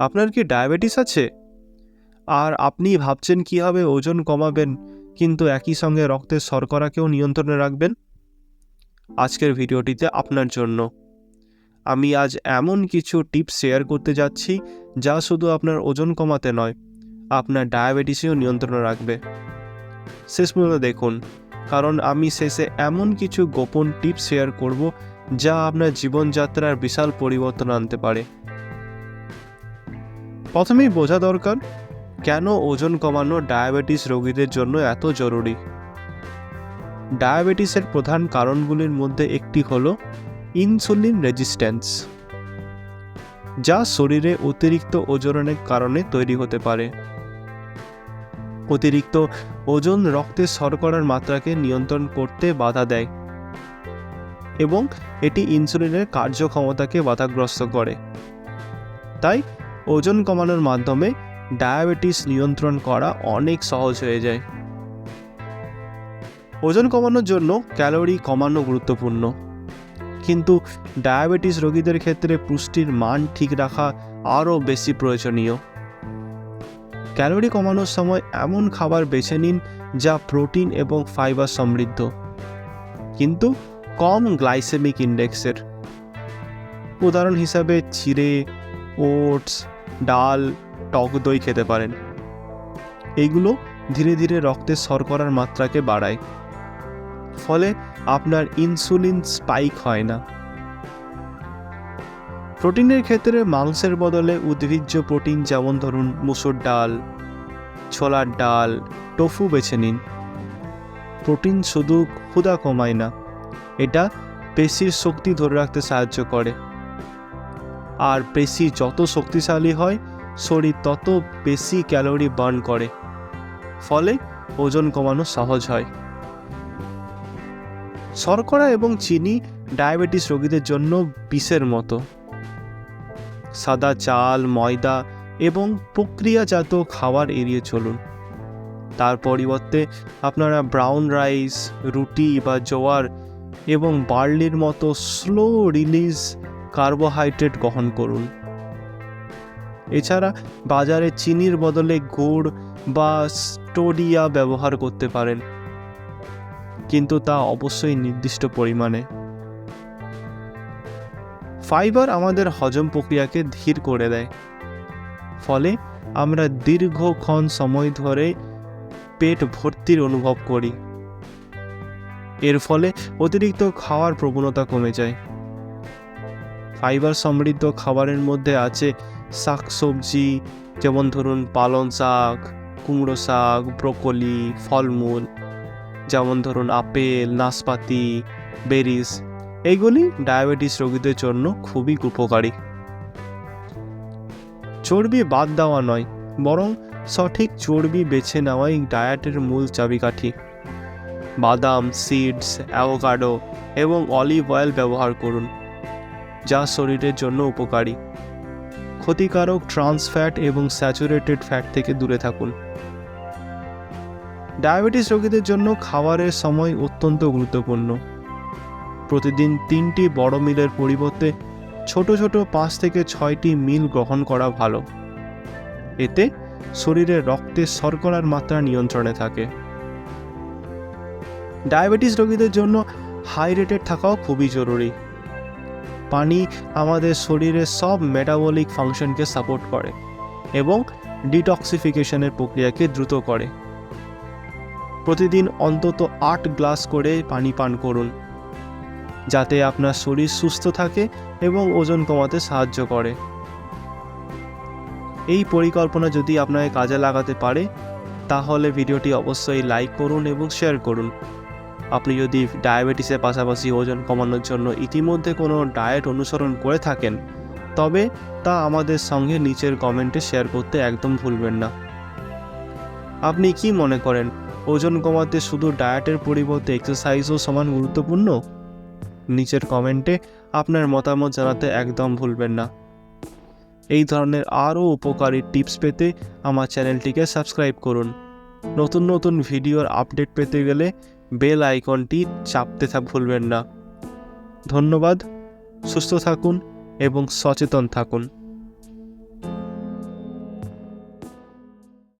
আপনার কি ডায়াবেটিস আছে? আর আপনি ভাবছেন কীভাবে ওজন কমাবেন, কিন্তু একই সঙ্গে রক্তের শর্করাকেও নিয়ন্ত্রণে রাখবেন? আজকের ভিডিওটিতে আপনার জন্য। আমি আজ এমন কিছু টিপস শেয়ার করতে যাচ্ছি, যা শুধু আপনার ওজন কমাতে নয়, আপনার ডায়াবেটিসেও নিয়ন্ত্রণে রাখবে। শেষ পর্যন্ত দেখুন, কারণ আমি শেষে এমন কিছু গোপন টিপস শেয়ার করব, যা আপনার জীবনযাত্রার বিশাল পরিবর্তন আনতে পারে। প্রথমেই বোঝা দরকার কেন ওজন কমানো ডায়াবেটিস রোগীদের জন্য এত জরুরি। ডায়াবেটিসের প্রধান কারণগুলির মধ্যে একটি হল ইনসুলিন রেজিস্ট্যান্স, যা শরীরে অতিরিক্ত ওজনের কারণে তৈরি হতে পারে। অতিরিক্ত ওজন রক্তে শর্করার মাত্রাকে নিয়ন্ত্রণ করতে বাধা দেয় এবং এটি ইনসুলিনের কার্যক্ষমতাকে বাধাগ্রস্ত করে। তাই ওজন কমানোর মাধ্যমে ডায়াবেটিস নিয়ন্ত্রণ করা অনেক সহজ হয়ে যায়। ওজন কমানোর জন্য ক্যালোরি কমানো গুরুত্বপূর্ণ। কিন্তু ডায়াবেটিস রোগীদের ক্ষেত্রে পুষ্টির মান ঠিক রাখা আরও বেশি প্রয়োজনীয়। ক্যালোরি কমানোর সময় এমন খাবার বেছে নিন যা প্রোটিন এবং ফাইবার সমৃদ্ধ, কিন্তু কম গ্লাইসেমিক ইন্ডেক্সের। উদাহরণ হিসাবে চিড়ে, ওটস ডাল, টক দই খেতে পারেন। এইগুলো ধীরে ধীরে রক্তের শর্করার মাত্রাকে বাড়ায়। ফলে আপনার ইনসুলিন স্পাইক হয় না। প্রোটিনের ক্ষেত্রে মাংসের বদলে উদ্ভিজ্জ প্রোটিন যেমন ধরুন মুসুর ডাল, ছোলার ডাল, টোফু বেছে নিন। প্রোটিন শুধু ক্ষুধা কমায় না, এটা পেশির শক্তি ধরে রাখতে সাহায্য করে। আর পেশি যত শক্তিশালী হয়, শরীর তত বেশি ক্যালোরি বার্ন করে। ফলে ওজন কমানো সহজ হয়। শর্করা এবং চিনি ডায়াবেটিস রোগীদের জন্য বিষের মতো। সাদা চাল, ময়দা এবং প্রক্রিয়াজাত খাবার এড়িয়ে চলুন। তার পরিবর্তে আপনারা ব্রাউন রাইস, রুটি বা জোয়ার এবং বার্লির মতো স্লো রিলিজ কার্বোহাইড্রেট গ্রহণ করুন। এছাড়া বাজারে চিনির বদলে গুড় বা স্টোডিয়া ব্যবহার করতে পারেন, কিন্তু তা অবশ্যই নির্দিষ্ট পরিমাণে। ফাইবার আমাদের হজম প্রক্রিয়াকে ধীর করে দেয়, ফলে আমরা দীর্ঘক্ষণ সময় ধরে পেট ভর্তির অনুভব করি। এর ফলে অতিরিক্ত খাওয়ার প্রবণতা কমে যায়। ফাইবার সমৃদ্ধ খাবারের মধ্যে আছে শাক সবজি যেমন ধরুন পালং শাক, কুমড়ো শাক, ব্রোকলি, ফলমূল, যেমন ধরুন আপেল, নাশপাতি, বেরিস। এইগুলি ডায়াবেটিস রোগীদের জন্য খুবই উপকারী। চর্বি বাদ দেওয়া নয়, বরং সঠিক চর্বি বেছে নেওয়াই ডায়েটের মূল চাবিকাঠি। বাদাম, সিডস, অ্যাভোকাডো এবং অলিভ অয়েল ব্যবহার করুন। যা শরীরের জন্য উপকারী। ক্ষতিকারক ট্রান্স ফ্যাট এবং স্যাচুরেটেড ফ্যাট থেকে দূরে থাকুন। ডায়াবেটিস রোগীদের জন্য খাবারের সময় অত্যন্ত গুরুত্বপূর্ণ। প্রতিদিন তিনটি বড় মিলের পরিবর্তে ছোট ছোট পাঁচ থেকে ছয়টি মিল গ্রহণ করা ভালো। এতে শরীরে রক্তের শর্করার মাত্রা নিয়ন্ত্রণে থাকে। ডায়াবেটিস রোগীদের জন্য হাই হাইড্রেটেড থাকাও খুবই জরুরি। পানি আমাদের শরীরের সব মেটাবলিক ফাংশনকে সাপোর্ট করে এবং ডিটক্সিফিকেশনের প্রক্রিয়াকে দ্রুত করে। প্রতিদিন অন্তত আট গ্লাস করে পানি পান করুন, যাতে আপনার শরীর সুস্থ থাকে এবং ওজন কমাতে সাহায্য করে। এই পরিকল্পনা যদি আপনাকে কাজে লাগাতে পারে, তাহলে ভিডিওটি অবশ্যই লাইক করুন এবং শেয়ার করুন। আপনি যদি ডায়াবেটিসের পাশাপাশি ওজন কমানোর জন্য ইতিমধ্যে কোনো ডায়েট অনুসরণ করে থাকেন, তবে তা আমাদের সঙ্গে নিচের কমেন্টে শেয়ার করতে একদম ভুলবেন না। আপনি কি মনে করেন, ওজন কমাতে শুধু ডায়েটের পরিবর্তে এক্সারসাইজও সমান গুরুত্বপূর্ণ? নিচের কমেন্টে আপনার মতামত জানাতে একদম ভুলবেন না। এই ধরনের আরও উপকারী টিপস পেতে আমার চ্যানেলটিকে সাবস্ক্রাইব করুন। নতুন নতুন ভিডিওর আপডেট পেতে গেলে বেল আইকনটি চাপতে থাক ভুলবেন না। ধন্যবাদ সুস্থ থাকুন এবং সচেতন থাকুন।